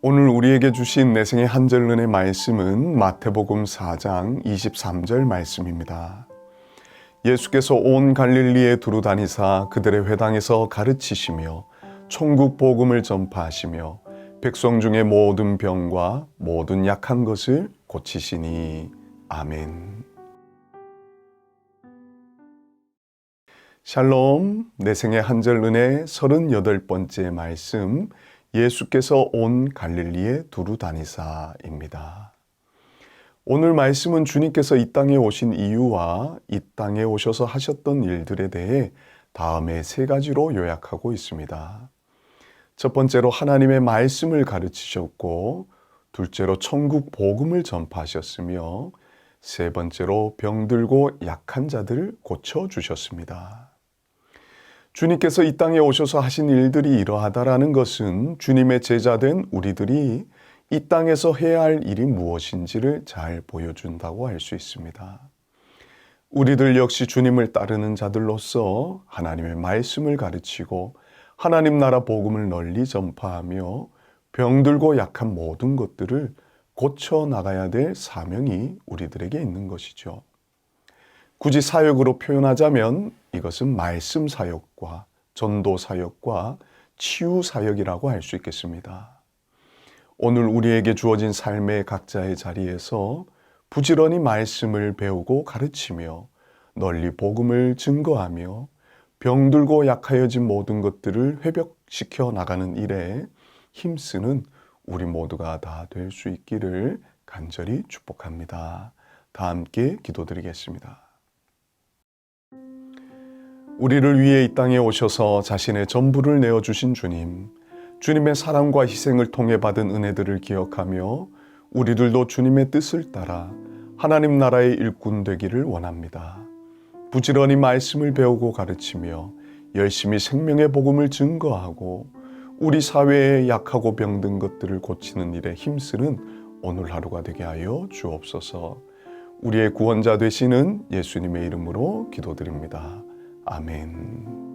오늘 우리에게 주신 내생의 한절 은혜 말씀은 마태복음 4장 23절 말씀입니다. 예수께서 온 갈릴리에 두루 다니사 그들의 회당에서 가르치시며 천국 복음을 전파하시며 백성 중의 모든 병과 모든 약한 것을 고치시니 아멘. 샬롬, 내생의 한절 은혜 38번째 말씀, 예수께서 온 갈릴리에 두루 다니사입니다. 오늘 말씀은 주님께서 이 땅에 오신 이유와 이 땅에 오셔서 하셨던 일들에 대해 다음에 세 가지로 요약하고 있습니다. 첫 번째로 하나님의 말씀을 가르치셨고, 둘째로 천국 복음을 전파하셨으며, 세 번째로 병들고 약한 자들을 고쳐 주셨습니다. 주님께서 이 땅에 오셔서 하신 일들이 이러하다라는 것은 주님의 제자된 우리들이 이 땅에서 해야 할 일이 무엇인지를 잘 보여준다고 할 수 있습니다. 우리들 역시 주님을 따르는 자들로서 하나님의 말씀을 가르치고 하나님 나라 복음을 널리 전파하며 병들고 약한 모든 것들을 고쳐 나가야 될 사명이 우리들에게 있는 것이죠. 굳이 사역으로 표현하자면 이것은 말씀 사역과 전도 사역과 치유 사역이라고 할 수 있겠습니다. 오늘 우리에게 주어진 삶의 각자의 자리에서 부지런히 말씀을 배우고 가르치며 널리 복음을 증거하며 병들고 약하여진 모든 것들을 회복시켜 나가는 일에 힘쓰는 우리 모두가 다 될 수 있기를 간절히 축복합니다. 다 함께 기도드리겠습니다. 우리를 위해 이 땅에 오셔서 자신의 전부를 내어주신 주님, 주님의 사랑과 희생을 통해 받은 은혜들을 기억하며 우리들도 주님의 뜻을 따라 하나님 나라의 일꾼 되기를 원합니다. 부지런히 말씀을 배우고 가르치며 열심히 생명의 복음을 증거하고 우리 사회에 약하고 병든 것들을 고치는 일에 힘쓰는 오늘 하루가 되게 하여 주옵소서. 우리의 구원자 되시는 예수님의 이름으로 기도드립니다. 아멘.